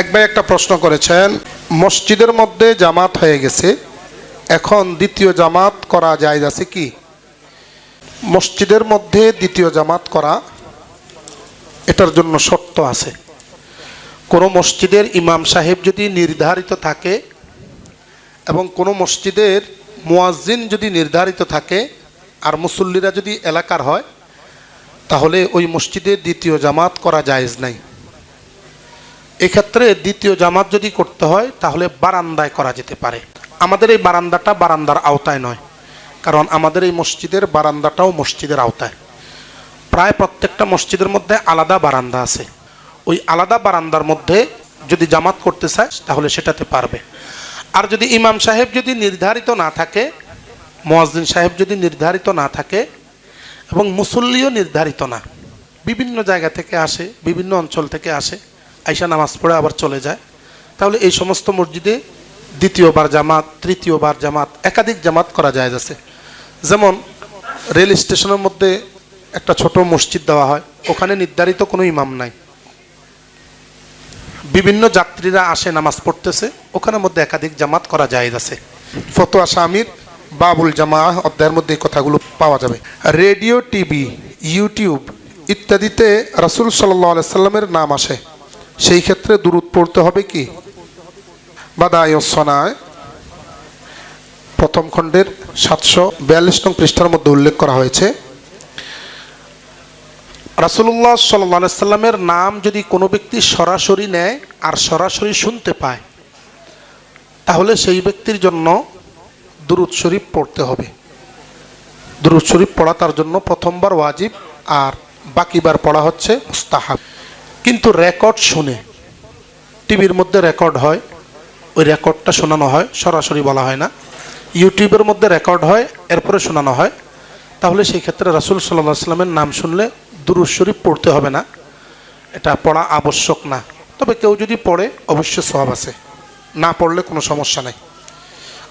এক ভাই একটা প্রশ্ন করেছেন, মসজিদের মধ্যে জামাত হয়ে গেছে, এখন দ্বিতীয় জামাত করা যায় আছে কি? মসজিদের মধ্যে দ্বিতীয় জামাত করা, এটার জন্য শর্ত আছে। কোনো মসজিদের ইমাম সাহেব যদি নির্ধারিত থাকে এবং কোনো মসজিদের মুয়াজ্জিন যদি নির্ধারিত থাকে আর মুসল্লিরা যদি এলাকার হয়, তাহলে ওই মসজিদে দ্বিতীয় জামাত করা জায়েজ নাই। এক্ষেত্রে দ্বিতীয় জামাত যদি করতে হয়, তাহলে বারান্দায় করা যেতে পারে। আমাদের এই বারান্দাটা বারান্দার আওতায় নয়, কারণ আমাদের এই মসজিদের বারান্দাটাও মসজিদের আওতায়। প্রায় প্রত্যেকটা মসজিদের মধ্যে আলাদা বারান্দা আছে। ওই আলাদা বারান্দার মধ্যে যদি জামাত করতে চায়, তাহলে সেটাতে পারবে। আর যদি ইমাম সাহেব যদি নির্ধারিত না থাকে, মোয়াজ্জিন সাহেব যদি নির্ধারিত না থাকে, এবং মুসল্লিও নির্ধারিত না, বিভিন্ন জায়গা থেকে আসে, বিভিন্ন অঞ্চল থেকে আসে আইসা নামাজ পড়ে আবার চলে যায়। তাহলে এই সমস্ত মসজিদে দ্বিতীয়বার জামাত, তৃতীয়বার জামাত, একাধিক জামাত করা যায় আছে। যেমন রেল স্টেশনের মধ্যে একটা ছোট মসজিদ দেওয়া হয়, ওখানে নির্ধারিত কোনো ইমাম নাই। বিভিন্ন যাত্রীরা আসে, নামাজ পড়তেছে, ওখানের মধ্যে একাধিক জামাত করা যায় আছে। ফতোয়া স্বামীর বাবুল জামা অধ্যায়ের মধ্যে কথাগুলো পাওয়া যাবে। রেডিও, টিভি, ইউটিউব ইত্যাদিতে রাসুল সাল্লাহ সাল্লামের নাম আসে। সেই ক্ষেত্রে দূরত পড়তে হবে কি? বাদায়সনায় প্রথম খণ্ডের সাতশো বিয়াল্লিশ নং পৃষ্ঠার মধ্যে উল্লেখ করা হয়েছে রাসুল্লাহ সাল্লা সাল্লামের নাম যদি কোনো ব্যক্তি সরাসরি নেয় আর সরাসরি শুনতে পায়, তাহলে সেই ব্যক্তির জন্য দুরুদ শরীফ পড়তে হবে। দুরুদ শরীফ পড়া তার জন্য প্রথমবার ওয়াজিব আর বাকিবার পড়া হচ্ছে মুস্তাহাব। কিন্তু রেকর্ড শুনে। টিভির মধ্যে রেকর্ড হয়, ওই রেকর্ডটা শোনানো হয়, সরাসরি বলা হয় না। ইউটিউবের মধ্যে রেকর্ড হয়, এরপরে শোনানো হয়। তাহলে সেই ক্ষেত্রে রাসুল সাল্লাহ সাল্লামের নাম শুনলে দুরুদ শরীফ পড়তে হবে না। এটা পড়া আবশ্যক না। তবে কেউ যদি পড়ে অবশ্যই স্বভাব আছে। না পড়লে কোনো সমস্যা নেই।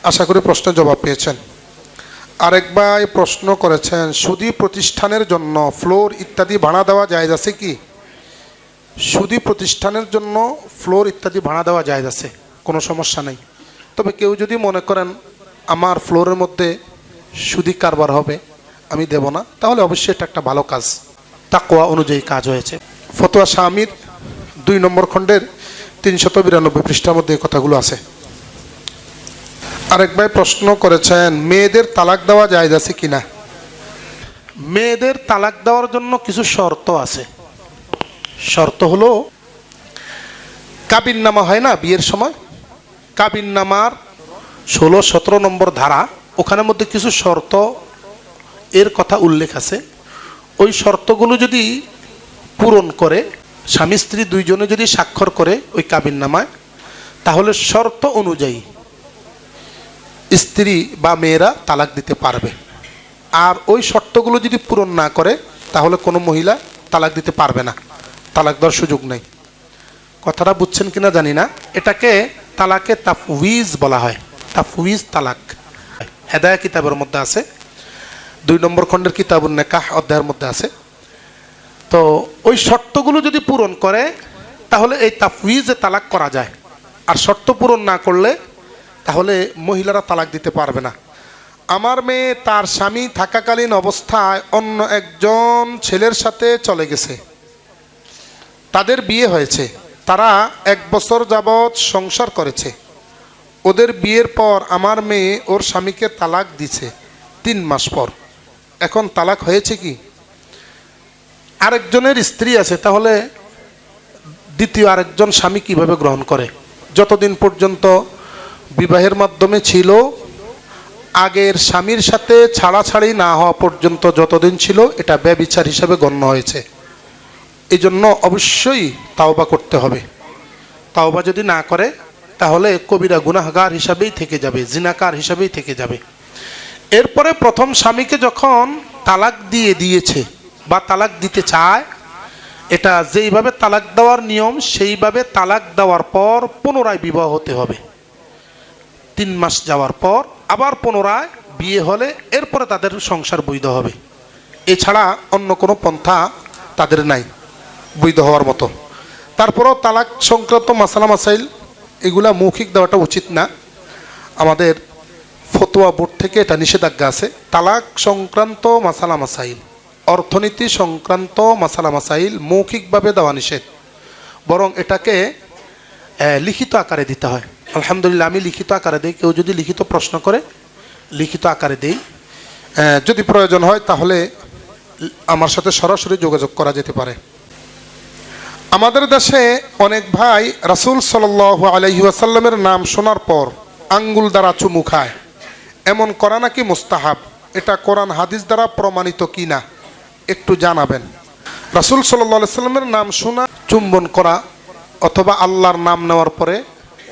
আশা করি প্রশ্নের জবাব পেয়েছেন। আরেক ভাই প্রশ্ন করেছেন, সুদী প্রতিষ্ঠানের জন্য ফ্লোর ইত্যাদি ভাড়া দেওয়া যায় আছে কি? সুদী প্রতিষ্ঠানের জন্য ফ্লোর ইত্যাদি ভাড়া দেওয়া যায় আছে, কোনো সমস্যা নেই। তবে কেউ যদি মনে করেন আমার ফ্লোরের মধ্যে সুদী কারবার হবে, আমি দেব না, তাহলে অবশ্যই এটা একটা ভালো কাজ। তাকোয়া অনুযায়ী কাজ হয়েছে। ফতোয়া স্বামীর দুই নম্বর খণ্ডের তিনশত বিরানব্বই পৃষ্ঠার মধ্যে এই কথাগুলো আছে। আরেক ভাই প্রশ্ন করেছেন, মেয়েদের তালাক দেওয়া যায় আছে কিনা? মেয়েদের তালাক দেওয়ার জন্য কিছু শর্ত আছে। শর্ত হলো কাবিন নামা হয় না বিয়ের সময়? কাবিন নামার ষোলো, সতেরো নম্বর ধারা, ওখানের মধ্যে কিছু শর্ত, এর কথা উল্লেখ আছে। ওই শর্তগুলো যদি পূরণ করে, স্বামী, স্ত্রী দুইজনে যদি স্বাক্ষর করে ওই কাবিন নামায় তাহলে শর্ত অনুযায়ী স্ত্রী বা মেয়েরা তালাক দিতে পারবে। আর ওই শর্তগুলো যদি পূরণ না করে, তাহলে কোনো মহিলা তালাক দিতে পারবে না। তালাক দেওয়ার সুযোগ নেই। কথাটা বুঝছেন কিনা জানি না। এটাকে তালাকে তাফউইজ বলা হয়। তাফউইজ তালাক। হেদায়া কিতাবের মধ্যে আছে। দুই নম্বর খণ্ডের কিতাবুল নেকাহ অধ্যায়ের মধ্যে আছে। তো ওই শর্তগুলো যদি পূরণ করে, তাহলে এই তাফউইজে তালাক করা যায়। আর শর্ত পূরণ না করলে, তাহলে মহিলারা তালাক দিতে পারবে না। আমার মেয়ে তার স্বামী থাকাকালীন অবস্থায় অন্য একজন ছেলের সাথে চলে গেছে। তাদের বিয়ে হয়েছে। তারা এক বছর যাবৎ সংসার করেছে। ওদের বিয়ের পর আমার মেয়ে ওর স্বামীকে তালাক দিছে তিন মাস পর। এখন তালাক হয়েছে কি? আরেকজনের স্ত্রী আছে, তাহলে দ্বিতীয় আরেকজন স্বামী কীভাবে গ্রহণ করে? যতদিন পর্যন্ত বিবাহের মাধ্যমে ছিল, আগের স্বামীর সাথে ছাড়াছাড়ি না হওয়া পর্যন্ত যতদিন ছিল, এটা ব্যবিচার হিসাবে গণ্য হয়েছে। এই জন্য অবশ্যই তাওবা করতে হবে। তাওবা যদি না করে, তাহলে কবিরা গুনাহগার হিসাবেই থেকে যাবে, জিনাকার হিসাবেই থেকে যাবে। এরপরে প্রথম স্বামীকে যখন তালাক দিয়ে দিয়েছে বা তালাক দিতে চায়, এটা যেইভাবে তালাক দেওয়ার নিয়ম, সেইভাবে তালাক দেওয়ার পর পুনরায় বিবাহ হতে হবে। তিন মাস যাওয়ার পর আবার পুনরায় বিয়ে হলে এরপরে তাদের সংসার বৈধ হবে। এছাড়া অন্য কোনো পন্থা তাদের নাই। বৈধ হওয়ার মতো। তারপরও তালাক সংক্রান্ত মাসালা মাসাইল, এগুলা মৌখিক দেওয়াটা উচিত না। আমাদের ফতোয়া বোর্ড থেকে এটা নিষেধাজ্ঞা আছে। তালাক সংক্রান্ত মাসালা মাসাইল, অর্থনীতি সংক্রান্ত মাসালা মাসাইল মৌখিকভাবে দেওয়া নিষেধ। বরং এটাকে লিখিত আকারে দিতে হয়। আলহামদুলিল্লাহ, আমি লিখিত আকারে দিই। কেউ যদি লিখিত প্রশ্ন করে, লিখিত আকারে দিই। যদি প্রয়োজন হয় তাহলে আমার সাথে সরাসরি যোগাযোগ করা যেতে পারে। আমাদের দেশে অনেক ভাই রাসূল সাল্লাল্লাহু আলাইহি ওয়াসাল্লামের নাম শোনার পর আঙ্গুল দ্বারা চুমু খায়। এমন করা নাকি মুস্তাহাব? এটা কোরআন হাদিস দ্বারা প্রমাণিত কি না? একটু জানাবেন। রাসূল আলাইহি সাল্লামের নাম শোনা, চুম্বন করা অথবা আল্লাহর নাম নেওয়ার পরে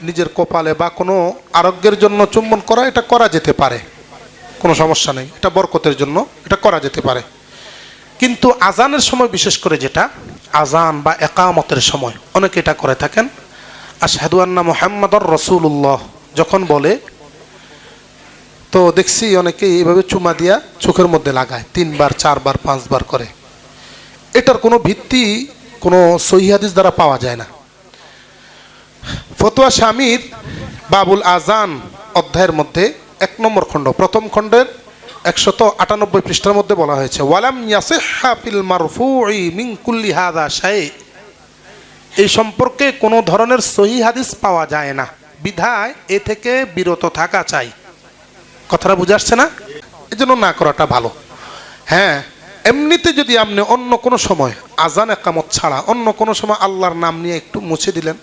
নিজের কপালে বা কোনো আরোগ্যের জন্য চুম্বন করা, এটা করা যেতে পারে। কোনো সমস্যা নেই। এটা বরকতের জন্য এটা করা যেতে পারে। কিন্তু আজানের সময় বিশেষ করে যেটা আজান বা একামতের সময়। অনেকে এটা করে থাকেন। আশহাদু আন্না মোহাম্মদর রসুল্লাহ যখন বলে, তো দেখছি অনেকে এইভাবে চুমা দিয়া চোখের মধ্যে লাগায়, তিনবার, চারবার, পাঁচবার করে। এটার কোনো ভিত্তি, কোনো সহিহাদিস দ্বারা পাওয়া যায় না। ফতোয়া স্বামীর বাবুল আজান অধ্যায়ের মধ্যে এক নম্বর খণ্ড, প্রথম খণ্ডের একশত আটানব্বই পৃষ্ঠার মধ্যে বলা হয়েছে, ওয়ালাম এই সম্পর্কে কোনো ধরনের সহি হাদিস পাওয়া যায় না। বিধায় এ থেকে বিরত থাকা চাই। কথাটা বুঝে আসছে না? এই জন্য না করাটা ভালো। হ্যাঁ এমনিতে যদি আপনি অন্য কোনো সময় আজান একামত ছাড়া অন্য কোনো সময় আল্লাহর নাম নিয়ে একটু মুছে দিলেন,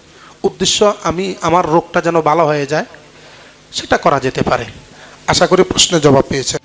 উদ্দেশ্য আমি, আমার রোগটা যেন ভালো হয়ে যায়, সেটা করা যেতে পারে। আশা করি প্রশ্নের জবাব পেয়েছেন।